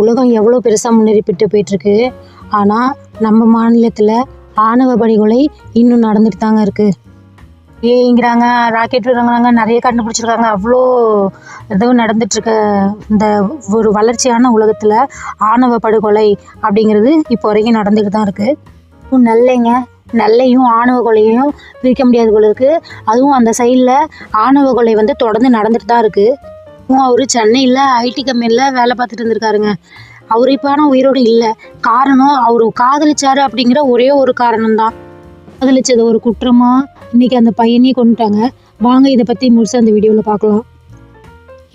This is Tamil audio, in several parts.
உலகம் எவ்வளோ பெருசாக முன்னேறிப்பிட்டு போயிட்டுருக்கு. ஆனால் நம்ம மாநிலத்தில் ஆணவ படுகொலை இன்னும் நடந்துட்டு தாங்க இருக்குது ஏங்கிறாங்க ராக்கெட் விடுறாங்க நிறைய கண்டுபிடிச்சிருக்காங்க. அவ்வளோ இதுவும் நடந்துட்டுருக்க. இந்த ஒரு வளர்ச்சியான உலகத்தில் ஆணவ படுகொலை அப்படிங்கிறது இப்போ வரைக்கும் நடந்துக்கிட்டு தான் இருக்குது நல்லைங்க. நல்லையும் ஆணவ கொலையும் பிரிக்க முடியாது போல இருக்குது அதுவும் அந்த சைடில் ஆணவ கொலை வந்து தொடர்ந்து நடந்துட்டு தான் இருக்குது அவர் சென்னையில் ஐடி கம்பெனியில் வேலை பார்த்துட்டு இருந்திருக்காருங்க. அவர் இப்போ ஆனால் உயிரோடு இல்லை. காரணம் அவர் காதலிச்சாரு அப்படிங்கிற ஒரே ஒரு காரணம்தான். காதலிச்சது ஒரு குற்றமா? இன்னைக்கு அந்த பையனையே கொண்டுட்டாங்க வாங்க இதை பற்றி முழுசாக அந்த வீடியோவில் பார்க்கலாம்.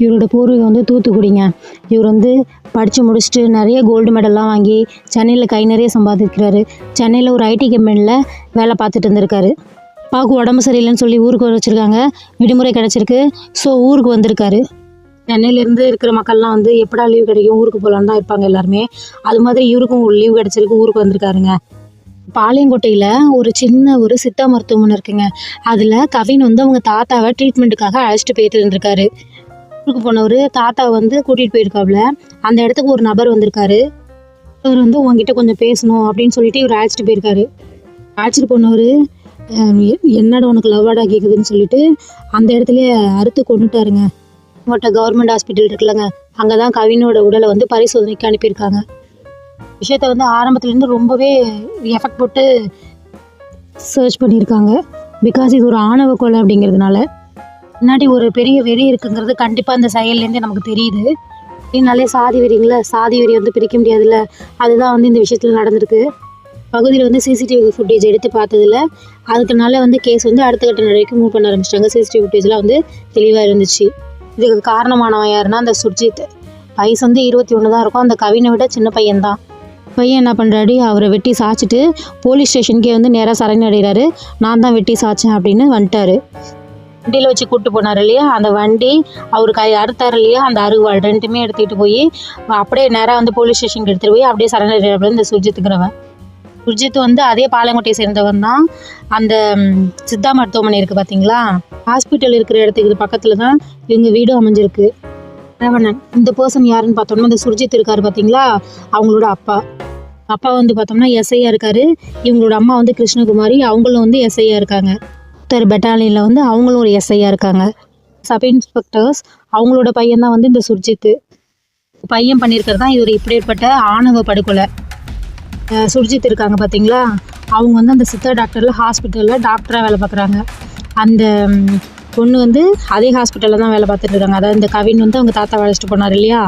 இவரோட பூர்வீகம் வந்து தூத்துக்குடிங்க. இவர் வந்து படித்து முடிச்சுட்டு நிறைய கோல்டு மெடல்லாம் வாங்கி சென்னையில் கை நிறைய சம்பாதிக்கிறாரு. சென்னையில் ஒரு ஐடி கம்பெனியில் வேலை பார்த்துட்டு இருந்திருக்காரு. அப்பாவுக்கு உடம்பு சரியில்லைன்னு சொல்லி ஊருக்கு வர வச்சுருக்காங்க. விடுமுறை கிடச்சிருக்கு. ஸோ ஊருக்கு வந்திருக்காரு. சென்னையிலேருந்து இருக்கிற மக்கள்லாம் வந்து எப்படா லீவ் கிடைக்கும்? ஊருக்கு போகலான்னு தான் இருப்பாங்க எல்லாருமே. அது மாதிரி இவருக்கும் ஒரு லீவ் கிடைச்சிருக்கு ஊருக்கு வந்திருக்காருங்க. பாளையங்கோட்டையில் ஒரு சின்ன ஒரு சித்தா மருத்துவமனை இருக்குங்க. அதில் கவின் வந்து அவங்க தாத்தாவை ட்ரீட்மெண்ட்டுக்காக அழைச்சிட்டு போயிட்டு இருந்திருக்காரு. ஊருக்கு போனவர் தாத்தா வந்து கூட்டிகிட்டு போயிருக்காப்புல. அந்த இடத்துக்கு ஒரு நபர் வந்திருக்காரு. அவர் வந்து உங்ககிட்ட கொஞ்சம் பேசணும் அப்படின்னு சொல்லிட்டு இவர் அழைச்சிட்டு போயிருக்காரு. அழைச்சிட்டு போனவர் என்னடா உனக்கு லவ்வாடா கேட்குதுன்னு சொல்லிட்டு அந்த இடத்துல அறுத்து கொண்டுட்டாருங்க. உங்கள்கிட்ட கவர்மெண்ட் ஹாஸ்பிட்டல் இருக்குல்லங்க. அங்கே தான் கவினோட உடலை வந்து பரிசோதனைக்கு அனுப்பியிருக்காங்க. விஷயத்த வந்து ஆரம்பத்துலேருந்து ரொம்பவே எஃபெக்ட் போட்டு சர்ச் பண்ணியிருக்காங்க. பிகாஸ் இது ஒரு ஆணவ கொலை அப்படிங்கிறதுனால. முன்னாடி ஒரு பெரிய வெறி இருக்குங்கிறது கண்டிப்பாக அந்த செயல்லேருந்தே நமக்கு தெரியுது. இதனாலே சாதி வெறிங்கள சாதி வெறி வந்து பிரிக்க முடியாதுல்ல. அதுதான் வந்து இந்த விஷயத்தில் நடந்திருக்கு. பகுதியில் வந்து சிசிடிவி ஃபுட்டேஜ் எடுத்து பார்த்ததுல அதுக்குனால வந்து கேஸ் வந்து அடுத்த கட்ட நடவடிக்கை மூவ் பண்ண ஆரம்பிச்சிட்டாங்க. சிசிடிவி ஃபுட்டேஜ்லாம் வந்து தெளிவாக இருந்துச்சு. இதுக்கு காரணமானவன் யாருன்னா அந்த சுர்ஜித். வயசு வந்து இருபத்தி ஒன்று தான் இருக்கும். அந்த கவினை விட சின்ன பையன்தான் பையன் என்ன பண்ணுறாடி அவரை வெட்டி சாய்ச்சிட்டு போலீஸ் ஸ்டேஷனுக்கே வந்து நேராக சரணடைகிறாரு நான் தான் வெட்டி சாய்ச்சேன் அப்படின்னு வந்துட்டாரு. வண்டியில் வச்சு கூப்பிட்டு போனார் இல்லையா? அந்த வண்டி அவர் கை அறுத்தார் இல்லையா? அந்த அருவாள் ரெண்டுமே எடுத்துக்கிட்டு போய் அப்படியே நேராக வந்து போலீஸ் ஸ்டேஷனுக்கு எடுத்துகிட்டு போய் அப்படியே சரணடைகிறாப்புல இந்த சுர்ஜித்துங்கிறவன். சுர்ஜித் வந்து அதே பாலங்கோட்டையை சேர்ந்தவன் தான். அந்த சித்தா மருத்துவமனை இருக்குது பார்த்தீங்களா ஹாஸ்பிட்டல் இருக்கிற இடத்துக்கு பக்கத்தில் தான் இவங்க வீடும் அமைஞ்சிருக்கு. ரவணன் இந்த பர்சன் யாருன்னு பார்த்தோம்னா இந்த சுர்ஜித் இருக்கார் பார்த்தீங்களா அவங்களோட அப்பா. அப்பா வந்து பார்த்தோம்னா எஸ்ஐயா இருக்கார். இவங்களோட அம்மா வந்து கிருஷ்ணகுமாரி. அவங்களும் வந்து எஸ்ஐயா இருக்காங்க. உத்தர் பெட்டாலியனில் வந்து அவங்களும் ஒரு எஸ்ஐயா இருக்காங்க. சப் இன்ஸ்பெக்டர்ஸ் அவங்களோட பையன் தான் வந்து இந்த சுர்ஜித்து. பையன் பண்ணியிருக்கிறது தான் இது ஒரு இப்படிப்பட்ட ஆணவ படுகொலை. சுர்ஜித் இருக்காங்க பார்த்தீங்களா அவங்க வந்து அந்த சித்தா டாக்டரில் ஹாஸ்பிட்டலில் டாக்டராக வேலை பார்க்குறாங்க அந்த பொண்ணு வந்து அதே ஹாஸ்பிட்டலில் தான் வேலை பார்த்துட்டு இருக்காங்க. அதாவது இந்த கவின் வந்து அவங்க தாத்தா அழைச்சிட்டு போனார் இல்லையா?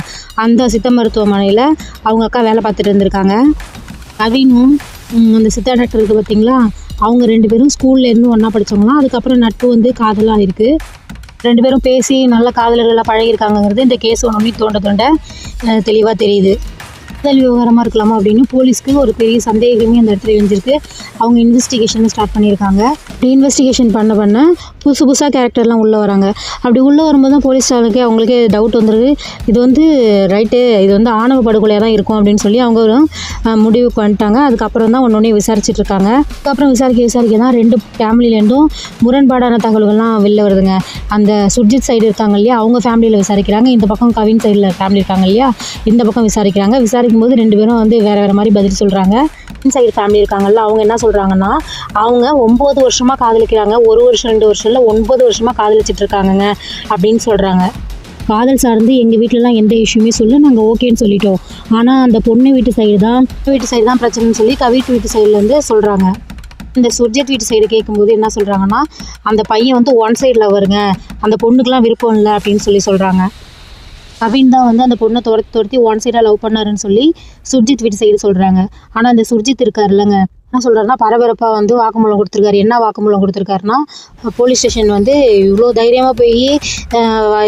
அந்த சித்த மருத்துவமனையில் அவங்க அக்கா வேலை பார்த்துட்டு இருந்திருக்காங்க. கவினும் அந்த சித்தா டாக்டர் இருக்குது பார்த்தீங்களா அவங்க ரெண்டு பேரும் ஸ்கூல்லேருந்து ஒன்றா படித்தவங்களாம் அதுக்கப்புறம் நட்பு வந்து காதலாக இருக்குது ரெண்டு பேரும் பேசி நல்ல காதலர்களாக பழகியிருக்காங்கங்கிறது இந்த கேஸ் ஒன்று தோண்ட தோண்ட தெளிவாக தெரியுது. காதல் விவகாரமாக இருக்கலாமா அப்படின்னு போலீஸ்க்கு ஒரு பெரிய சந்தேகமே அந்த இடத்துல எழுந்திருக்கு. அவங்க இன்வெஸ்டிகேஷன் ஸ்டார்ட் பண்ணியிருக்காங்க. அப்படி இன்வெஸ்டிகேஷன் பண்ண பண்ண புதுசு புதுசாக கேரக்டர்லாம் உள்ளே வராங்க. அப்படி உள்ளே வரும்போது தான் போலீஸ் ஸ்டாஃபுக்கே அவங்களுக்கே டவுட் வந்துருக்கு இது வந்து ரைட்டு இது வந்து ஆணவ படுகொலையாக தான் இருக்கும் அப்படின்னு சொல்லி அவங்க ஒரு அஹ், முடிவுக்கு வந்துட்டாங்க அதுக்கப்புறம் தான் ஒன்று ஒன்றே விசாரிச்சுட்டு இருக்காங்க. அதுக்கப்புறம் விசாரிக்க விசாரிக்க தான் ரெண்டு ஃபேமிலிலேருந்தும் முரண்பாடான தகவல்கள்லாம் வெளில வருதுங்க. அந்த சுர்ஜித் சைடு இருக்காங்க இல்லையா அவங்க ஃபேமிலியில் விசாரிக்கிறாங்க. இந்த பக்கம் கவின் சைடில் ஃபேமிலி இருக்காங்க இல்லையா இந்த பக்கம் விசாரிக்கிறாங்க. விசாரிக்க போது ரெண்டு பேரும் வந்து வேறு வேறு மாதிரி பதில் சொல்கிறாங்க சைடு ஃபேமிலி இருக்காங்கல்ல அவங்க என்ன சொல்கிறாங்கன்னா அவங்க ஒம்பது வருஷமாக காதலிக்கிறாங்க. ஒரு வருஷம் ரெண்டு வருஷம் இல்லை ஒன்பது வருஷமாக காதலிச்சிட்டு இருக்காங்கங்க அப்படின்னு சொல்கிறாங்க காதல் சார்ந்து எங்கள் வீட்டிலலாம் எந்த இஷ்யூமே சொல்ல நாங்கள் ஓகேன்னு சொல்லிட்டோம். ஆனால் அந்த பொண்ணு வீட்டு சைடு தான் வீட்டு சைடு தான் பிரச்சனைன்னு சொல்லி கவிட்டு வீட்டு சைட்லேருந்து சொல்கிறாங்க இந்த சுர்ஜித் வீட்டு சைடு கேட்கும்போது என்ன சொல்கிறாங்கன்னா அந்த பையன் வந்து ஒன் சைடில் வருங்க அந்த பொண்ணுக்கெலாம் விருப்பம் இல்லை அப்படின்னு சொல்லி சொல்கிறாங்க கவின் தான் வந்து அந்த பொண்ணை துரத்தி துரத்தி ஒன் சைடாக லவ் பண்ணாருன்னு சொல்லி சுர்ஜித் வீட்டு சைடு சொல்கிறாங்க ஆனால் அந்த சுர்ஜித் இருக்கார் இல்லைங்க. என்ன சொல்கிறாருன்னா பரபரப்பாக வந்து வாக்குமூலம் கொடுத்துருக்காரு. என்ன வாக்குமூலம் கொடுத்துருக்காருன்னா போலீஸ் ஸ்டேஷன் வந்து இவ்வளோ தைரியமாக போய்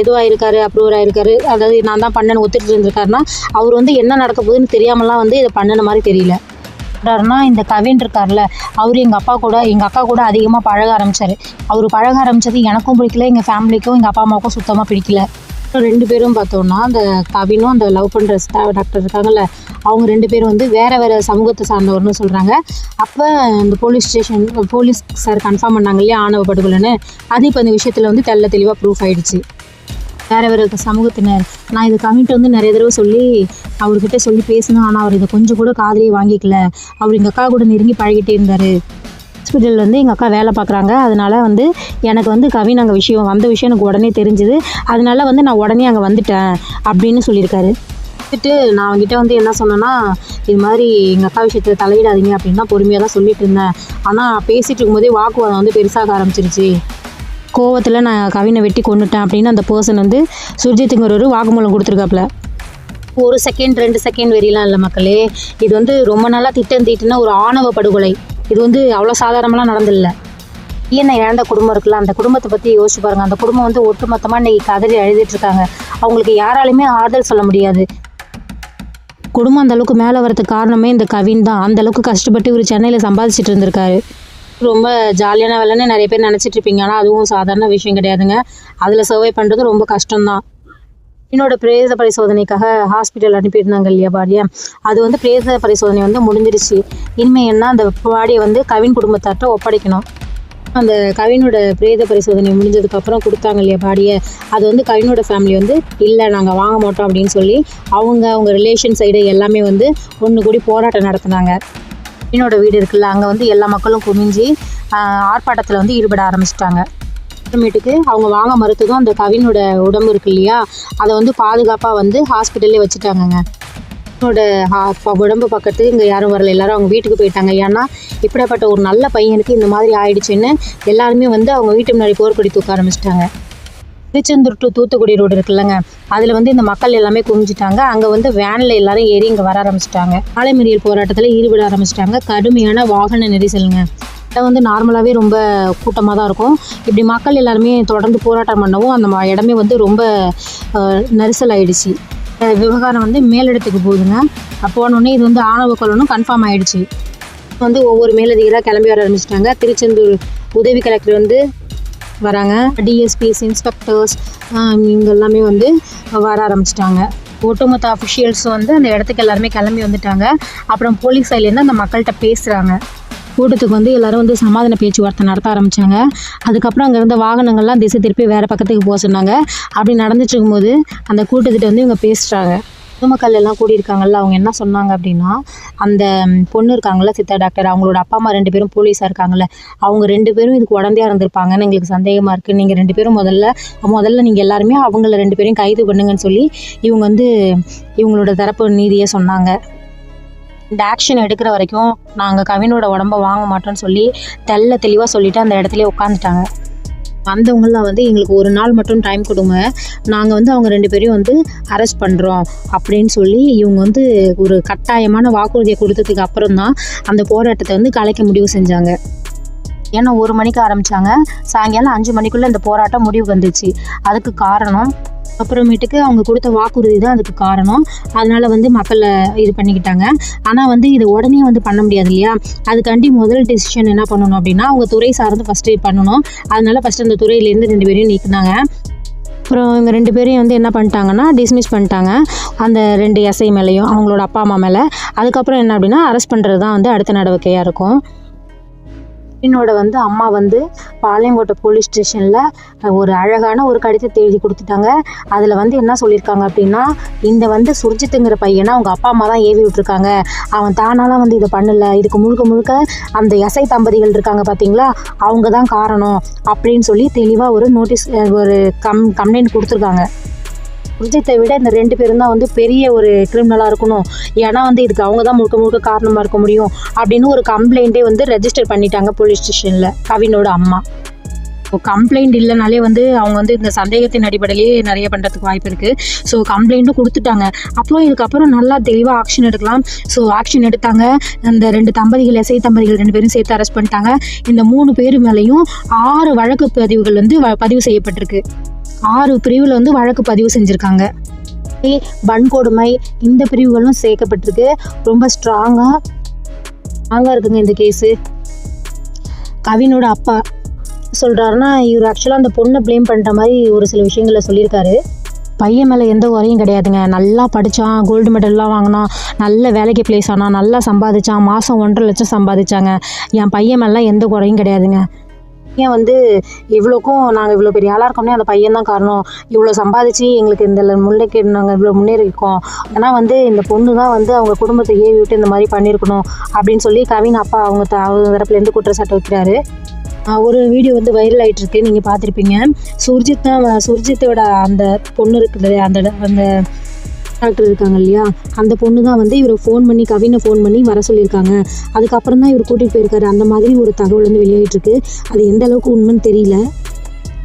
இதுவாகிருக்காரு அப்ரூவர் ஆகிருக்காரு அதாவது நான் தான் பண்ணேன்னு ஒத்துட்டு இருந்திருக்காருன்னா அவர் வந்து என்ன நடக்க போகுதுன்னு தெரியாமலாம் வந்து இதை பண்ணின மாதிரி தெரியல. இந்த கவின் இருக்கார்ல அவர் எங்கள் அப்பா கூட எங்கள் அக்கா கூட அதிகமாக பழக ஆரம்பித்தார் அவர் பழக ஆரம்பிச்சது எனக்கும் பிடிக்கல எங்கள் ஃபேமிலிக்கும் எங்கள் அப்பா அம்மாவுக்கும் சுத்தமாக பிடிக்கல. ரெண்டு பேரும் பார்த்தோம்னா அந்த கவினும் அந்த லவ் பண்ணுற டாக்டர் இருக்காங்கல்ல அவங்க ரெண்டு பேரும் வந்து வேறு வேறு சமூகத்தை சார்ந்தவர்னு சொல்கிறாங்க அப்போ இந்த police station police sir confirm பண்ணாங்க இல்லையா ஆணவ படுகொலைன்னு? அது இப்போ இந்த விஷயத்தில் வந்து தெள்ள தெளிவாக ப்ரூஃப் ஆயிடுச்சு. வேறு வேற சமூகத்தினர். நான் இது கமிட்டு வந்து நிறைய தடவை சொல்லி அவர்கிட்ட சொல்லி பேசினேன் ஆனால் அவர் இதை கொஞ்சம் கூட காதலியே வாங்கிக்கல. அவர் எங்கள் அக்கா கூட நெருங்கி பழகிட்டே இருந்தார். ஹாஸ்பிட்டல் வந்து எங்கள் அக்கா வேலை பார்க்குறாங்க அதனால வந்து எனக்கு வந்து கவின் அங்கே விஷயம் வந்த விஷயம் எனக்கு உடனே தெரிஞ்சுது. அதனால வந்து நான் உடனே அங்கே வந்துட்டேன் அப்படின்னு சொல்லியிருக்காரு. வந்துட்டு நான் அவங்ககிட்ட வந்து என்ன சொன்னேன்னா இது மாதிரி எங்கள் அக்கா விஷயத்தில் தலையிடாதீங்க அப்படின்னு தான் பொறுமையாக தான் சொல்லிட்டு இருந்தேன். ஆனால் பேசிகிட்டு இருக்கும்போதே வாக்குவாதம் வந்து பெருசாக ஆரம்பிச்சிருச்சு. கோவத்தில் நான் கவினை வெட்டி கொண்டுட்டேன் அப்படின்னு அந்த பர்சன் வந்து சுர்ஜித்துங்கிற ஒரு வாக்குமூலம் கொடுத்துருக்காப்புல. ஒரு செகண்ட் ரெண்டு செகண்ட் வெறியெலாம் இல்லை மக்களே. இது வந்து ரொம்ப நாளாக திட்டம் தீட்டுனா ஒரு ஆணவ படுகொலை. இது வந்து அவ்வளோ சாதாரணமாக நடந்தில்ல ஈனை இழந்த குடும்பம் இருக்குல்ல அந்த குடும்பத்தை பற்றி யோசிச்சு பாருங்க. அந்த குடும்பம் வந்து ஒட்டுமொத்தமாக இன்னைக்கு கதறி எழுதிட்டு இருக்காங்க. அவங்களுக்கு யாராலையுமே ஆறுதல் சொல்ல முடியாது. குடும்பம் அந்த அளவுக்கு மேலே வரதுக்கு காரணமே இந்த கவின் தான். அந்த அளவுக்கு கஷ்டப்பட்டு இவர் சென்னையில் சம்பாதிச்சிட்டு இருந்திருக்காரு. ரொம்ப ஜாலியான வேலைன்னு நிறைய பேர் நினச்சிட்டு இருப்பீங்க. ஆனால் அதுவும் சாதாரண விஷயம் கிடையாதுங்க. அதில் சர்வை பண்ணுறது ரொம்ப கஷ்டம்தான். என்னோட பிரேத பரிசோதனைக்காக ஹாஸ்பிட்டல் அனுப்பியிருந்தாங்க இல்லையா பாடியை அது வந்து பிரேத பரிசோதனை வந்து முடிஞ்சிருச்சு. இனிமே என்ன அந்த பாடியை வந்து கவின் குடும்பத்தார்ட்ட ஒப்படைக்கணும். அந்த கவினோட பிரேத பரிசோதனை முடிஞ்சதுக்கப்புறம் கொடுத்தாங்க இல்லையா பாடியை அது வந்து கவினோட ஃபேமிலி வந்து இல்லை நாங்கள் வாங்க மாட்டோம் அப்படின்னு சொல்லி அவங்க அவங்க ரிலேஷன் சைடு எல்லாமே வந்து ஒன்று கூடி போராட்டம் நடத்துனாங்க. கவினோட வீடு இருக்குல்ல அங்கே வந்து எல்லா மக்களும் குமிஞ்சு ஆர்ப்பாட்டத்தில் வந்து ஈடுபட ஆரம்பிச்சிட்டாங்க. அப்புறமேட்டுக்கு அவங்க வாங்க மறுத்ததும் அந்த கவினோட உடம்பு இருக்கு இல்லையா? அதை வந்து பாதுகாப்பாக வந்து ஹாஸ்பிட்டல்லே வச்சுட்டாங்கங்க. அவனோட ஹா- உடம்பு பக்கத்துக்கு இங்கே யாரும் வரல. எல்லாரும் அவங்க வீட்டுக்கு போயிட்டாங்க. ஏன்னா இப்படிப்பட்ட ஒரு நல்ல பையனுக்கு இந்த மாதிரி ஆயிடுச்சுன்னு எல்லாருமே வந்து அவங்க வீட்டு முன்னாடி போர்க்கொடி தூக்க ஆரம்பிச்சிட்டாங்க. திருச்செந்தூர் டு தூத்துக்குடி ரோடு இருக்குல்லங்க. அதில் வந்து இந்த மக்கள் எல்லாமே குவிஞ்சிட்டாங்க அங்கே வந்து வேனில் எல்லாரும் ஏறி இங்கே வர ஆரம்பிச்சிட்டாங்க. சாலை மறியல் போராட்டத்தில் ஈடுபட ஆரம்பிச்சிட்டாங்க. கடுமையான வாகன நெரிசலுங்க. இடம் வந்து நார்மலாகவே ரொம்ப கூட்டமாக தான் இருக்கும். இப்படி மக்கள் எல்லாருமே தொடர்ந்து போராட்டம் பண்ணவும் அந்த இடமே வந்து ரொம்ப நெரிசல் ஆயிடுச்சு விவகாரம் வந்து மேலிடத்துக்கு போகுதுங்க. போனோடனே இது வந்து ஆணவ கொலைன்னு கன்ஃபார்ம் ஆயிடுச்சு. வந்து ஒவ்வொரு மேலதிகராக கிளம்பி வர ஆரம்பிச்சிட்டாங்க. திருச்செந்தூர் உதவி கலெக்டர் வந்து வராங்க. டிஎஸ்பிஸ் இன்ஸ்பெக்டர்ஸ் இவங்க எல்லாமே வந்து வர ஆரம்பிச்சிட்டாங்க. ஒட்டுமொத்த அஃபிஷியல்ஸ் வந்து அந்த இடத்துக்கு எல்லாருமே கிளம்பி வந்துட்டாங்க. அப்புறம் போலீஸ் சைட்லேருந்து அந்த மக்கள்கிட்ட பேசுகிறாங்க கூட்டத்துக்கு வந்து எல்லாரும் வந்து சமாதான பேச்சுவார்த்தை நடத்த ஆரம்பிச்சாங்க. அதுக்கப்புறம் அங்கே இருந்த வாகனங்கள்லாம் திசை திருப்பி வேறு பக்கத்துக்கு போக சொன்னாங்க. அப்படி நடந்துட்டு இருக்கும்போது அந்த கூட்டத்திட்ட வந்து இவங்க பேசுகிறாங்க பொதுமக்கள் எல்லாம் கூடியிருக்காங்கல்ல அவங்க என்ன சொன்னாங்க அப்படின்னா அந்த பொண்ணு இருக்காங்கல்ல சித்தா டாக்டர் அவங்களோட அப்பா அம்மா ரெண்டு பேரும் போலீஸாக இருக்காங்கல்ல அவங்க ரெண்டு பேரும் இதுக்கு உடந்தையாக இருந்திருப்பாங்கன்னு எங்களுக்கு சந்தேகமாக இருக்குது நீங்கள் ரெண்டு பேரும் முதல்ல முதல்ல நீங்கள் எல்லாருமே அவங்கள ரெண்டு பேரையும் கைது பண்ணுங்கன்னு சொல்லி இவங்க வந்து இவங்களோட தரப்பு நீதியை சொன்னாங்க. இந்த ஆக்ஷன் எடுக்கிற வரைக்கும் நாங்கள் கவினோட உடம்ப வாங்க மாட்டோம்னு சொல்லி தெல்ல தெளிவாக சொல்லிட்டு அந்த இடத்துல உட்காந்துட்டாங்க வந்தவங்களாம் வந்து எங்களுக்கு ஒரு நாள் மட்டும் டைம் கொடுங்க. நாங்கள் வந்து அவங்க ரெண்டு பேரையும் வந்து அரெஸ்ட் பண்ணுறோம் அப்படின்னு சொல்லி இவங்க வந்து ஒரு கட்டாயமான வாக்குறுதியை கொடுத்ததுக்கு அப்புறம் தான் அந்த போராட்டத்தை வந்து கலைக்க முடிவு செஞ்சாங்க. ஏன்னா ஒரு மணிக்கு ஆரம்பிச்சாங்க. சாயங்காலம் அஞ்சு மணிக்குள்ள இந்த போராட்டம் முடிவு வந்துச்சு. அதுக்கு காரணம் அப்புறமேட்டுக்கு அவங்க கொடுத்த வாக்குறுதி தான் அதுக்கு காரணம். அதனால வந்து மக்களை இது பண்ணிக்கிட்டாங்க. ஆனால் வந்து இது உடனே வந்து பண்ண முடியாது இல்லையா? அதுக்காண்டி முதல் டெசிஷன் என்ன பண்ணணும் அப்படின்னா அவங்க துறை சார்ந்து ஃபஸ்ட்டு பண்ணணும். அதனால ஃபஸ்ட்டு அந்த துறையிலேருந்து ரெண்டு பேரையும் நீக்கினாங்க. அப்புறம் இவங்க ரெண்டு பேரையும் வந்து என்ன பண்ணிட்டாங்கன்னா டிஸ்மிஸ் பண்ணிட்டாங்க. அந்த ரெண்டு எஸ்ஐ மேலேயும் அவங்களோட அப்பா அம்மா மேலே. அதுக்கப்புறம் என்ன அப்படின்னா அரெஸ்ட் பண்ணுறது தான் வந்து அடுத்த நடவடிக்கையாக இருக்கும். என்னோட வந்து அம்மா வந்து பாளையங்கோட்டை போலீஸ் ஸ்டேஷனில் ஒரு அழகான ஒரு கடிதத்தை எழுதி கொடுத்துட்டாங்க. அதில் வந்து என்ன சொல்லியிருக்காங்க அப்படின்னா இந்த வந்து சுர்ஜித்துங்கிற பையனை அவங்க அப்பா அம்மா தான் ஏவி விட்டுருக்காங்க. அவன் தானாலாம் வந்து இதை பண்ணல. இதுக்கு முழுக்க முழுக்க அந்த எசை தம்பதிகள் இருக்காங்க பார்த்தீங்களா அவங்க தான் காரணம் அப்படின்னு சொல்லி தெளிவாக ஒரு நோட்டீஸ் ஒரு கம் கம்ப்ளைண்ட் கொடுத்துருக்காங்க. விஜயத்தை விட இந்த ரெண்டு பேரும் தான் வந்து பெரிய ஒரு கிரிமினலாக இருக்கணும். ஏன்னா வந்து இதுக்கு அவங்க தான் முழுக்க முழுக்க காரணமாக இருக்க முடியும் அப்படின்னு ஒரு கம்ப்ளைண்ட்டே வந்து ரெஜிஸ்டர் பண்ணிட்டாங்க போலீஸ் ஸ்டேஷனில் கவினோட அம்மா. இப்போ கம்ப்ளைண்ட் இல்லைனாலே வந்து அவங்க வந்து இந்த சந்தேகத்தின் அடிப்படையிலேயே நிறைய பண்ணுறதுக்கு வாய்ப்பு இருக்குது ஸோ கம்ப்ளைண்ட்டும் கொடுத்துட்டாங்க. அப்புறம் இதுக்கப்புறம் நல்லா தெளிவாக ஆக்ஷன் எடுக்கலாம். ஸோ ஆக்ஷன் எடுத்தாங்க. அந்த ரெண்டு தம்பதிகள் எஸ்ஐ தம்பதிகள் ரெண்டு பேரும் சேர்த்து அரெஸ்ட் பண்ணிட்டாங்க. இந்த மூணு பேர் மேலேயும் ஆறு வழக்கு பதிவுகள் வந்து வ- பதிவு செய்யப்பட்டிருக்கு. ஆறு பிரிவில் வந்து வழக்கு பதிவு செஞ்சுருக்காங்க. வன்கொடுமை இந்த பிரிவுகளும் சேர்க்கப்பட்டிருக்கு. ரொம்ப ஸ்ட்ராங்காக ஸ்ட்ராங்காக இருக்குங்க இந்த கேஸு கவினோட அப்பா சொல்கிறாருன்னா இவர் ஆக்சுவலாக அந்த பொண்ணை ப்ளேம் பண்ணுற மாதிரி ஒரு சில விஷயங்களை சொல்லியிருக்காரு. பையன் மேலே எந்த குறையும் கிடையாதுங்க. நல்லா படித்தான் கோல்டு மெடல்லாம் வாங்கினான் நல்ல வேலைக்கு ப்ளேஸ் ஆனான் நல்லா சம்பாதிச்சான் மாதம் ஒன்றரை லட்சம் சம்பாதிச்சாங்க. என் பையன் மேலாம் எந்த குறையும் கிடையாதுங்க. ஏன் வந்து இவ்வளோக்கும் நாங்கள் இவ்வளோ பெரிய ஆளாக இருக்கோம்னே அந்த பையன் தான் காரணம். இவ்வளோ சம்பாதிச்சு எங்களுக்கு இந்த முல்லைக்கு நாங்கள் இவ்வளோ முன்னேறிக்கோம் ஆனால் வந்து இந்த பொண்ணு தான் வந்து அவங்க குடும்பத்தை ஏவி விட்டு இந்த மாதிரி பண்ணியிருக்கணும் அப்படின்னு சொல்லி கவின் அப்பா அவங்க த அவங்க தரப்புலேருந்து குற்றச்சாட்டு வைக்கிறாரு. ஒரு வீடியோ வந்து வைரல் ஆகிட்டு இருக்கு. நீங்கள் பார்த்துருப்பீங்க. சுர்ஜித் தான் சுர்ஜித்தோட அந்த பொண்ணு இருக்குது அந்த அந்த டாக்டர் இருக்காங்க இல்லையா? அந்த பொண்ணு தான் வந்து இவரை ஃபோன் பண்ணி கவினை ஃபோன் பண்ணி வர சொல்லியிருக்காங்க. அதுக்கப்புறம் தான் இவர் கூட்டிகிட்டு போயிருக்காரு. அந்த மாதிரி ஒரு தகவல் வந்து வெளியாகிட்டு அது எந்த அளவுக்கு உண்மைன்னு தெரியல.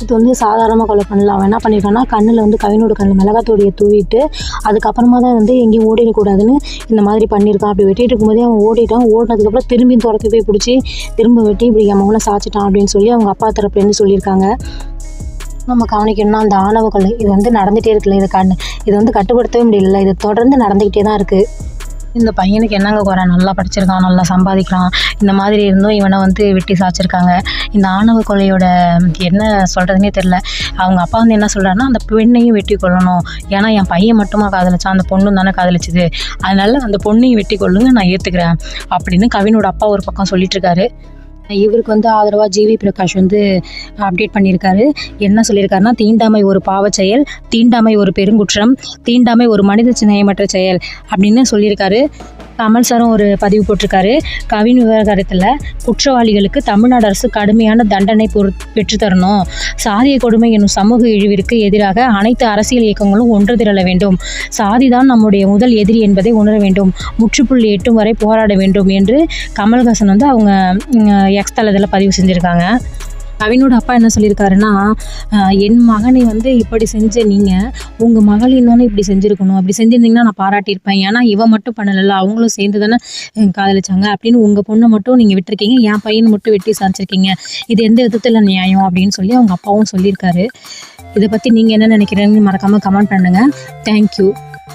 இது வந்து சாதாரணமாக கொலை பண்ணல அவன் என்ன பண்ணியிருக்கான்னா கண்ணில் வந்து கவினோட கண்ணில் மிளகாத்தோடைய தூவிட்டு அதுக்கப்புறமா தான் வந்து எங்கேயும் ஓடிடக்கூடாதுன்னு இந்த மாதிரி பண்ணியிருக்கான். அப்படி வெட்டிட்டு இருக்கும்போதே அவன் ஓடிட்டான். ஓடினதுக்கப்புறம் திரும்பி துரத்தி போய் பிடிச்சி திரும்ப வெட்டி இப்படி என் மகனை சாச்சிட்டான் அப்படின்னு சொல்லி அவங்க அப்பா தரப்புலேருந்து சொல்லியிருக்காங்க. நம்ம கவனிக்கணும்னா அந்த ஆணவ கொலை இது வந்து நடந்துகிட்டே இருக்குல்ல இது கண் இது வந்து கட்டுப்படுத்தவே முடியல இது தொடர்ந்து நடந்துக்கிட்டே தான் இருக்குது இந்த பையனுக்கு என்னங்க குறை? நல்லா படிச்சிருக்கான் நல்லா சம்பாதிக்கிறான். இந்த மாதிரி இருந்தும் இவனை வந்து வெட்டி சாய்ச்சிருக்காங்க இந்த ஆணவ கொலையோட என்ன சொல்கிறதுனே தெரில அவங்க அப்பா வந்து என்ன சொல்கிறாருன்னா அந்த பெண்ணையும் வெட்டி கொள்ளணும் ஏன்னா என் பையன் மட்டுமா காதலிச்சான் அந்த பொண்ணும் தானே காதலிச்சுது. அதனால அந்த பொண்ணையும் வெட்டி கொள்ளுங்க நான் ஏற்றுக்கிறேன் அப்படின்னு கவினோட அப்பா ஒரு பக்கம் சொல்லிட்டு இருக்காரு. இவருக்கு வந்து ஆதரவாக ஜிவி பிரகாஷ் வந்து அப்டேட் பண்ணியிருக்காரு. என்ன சொல்லியிருக்காருன்னா தீண்டாமை ஒரு பாவச் செயல் தீண்டாமை ஒரு பெருங்குற்றம் தீண்டாமை ஒரு மனித சிநேயமற்ற செயல் அப்படின்னு சொல்லியிருக்காரு. கமல் சாரும் ஒரு பதிவு போட்டிருக்காரு. கவின் விவகாரத்தில் குற்றவாளிகளுக்கு தமிழ்நாடு அரசு கடுமையான தண்டனை பொறு பெற்றுத்தரணும் சாதிய கொடுமை என்னும் சமூக இழிவிற்கு எதிராக அனைத்து அரசியல் இயக்கங்களும் ஒன்று திரள வேண்டும். சாதிதான் நம்முடைய முதல் எதிரி என்பதை உணர வேண்டும். முற்றுப்புள்ளி எட்டும் வரை போராட வேண்டும் என்று கமல்ஹாசன் வந்து அவங்க எக்ஸ் தளத்தில் பதிவு செஞ்சுருக்காங்க. கவினோட அப்பா என்ன சொல்லியிருக்காருன்னா என் மகனை வந்து இப்படி செஞ்ச நீங்கள் உங்கள் மகளையும் தானே இப்படி செஞ்சுருக்கணும். அப்படி செஞ்சுருந்தீங்கன்னா நான் பாராட்டியிருப்பேன். ஏன்னா இவன் மட்டும் பண்ணலைல்ல அவங்களும் சேர்ந்து தானே காதலிச்சாங்க. அப்படின்னு உங்கள் பொண்ணை மட்டும் நீங்கள் விட்டுருக்கீங்க என் பையனை மட்டும் வெட்டி சாதிச்சிருக்கீங்க இது எந்த விதத்தில் நியாயம் அப்படின்னு சொல்லி அவங்க அப்பாவும் சொல்லியிருக்காரு. இதை பற்றி நீங்கள் என்ன நினைக்கிறீங்கன்னு மறக்காமல் கமெண்ட் பண்ணுங்கள் தேங்க்யூ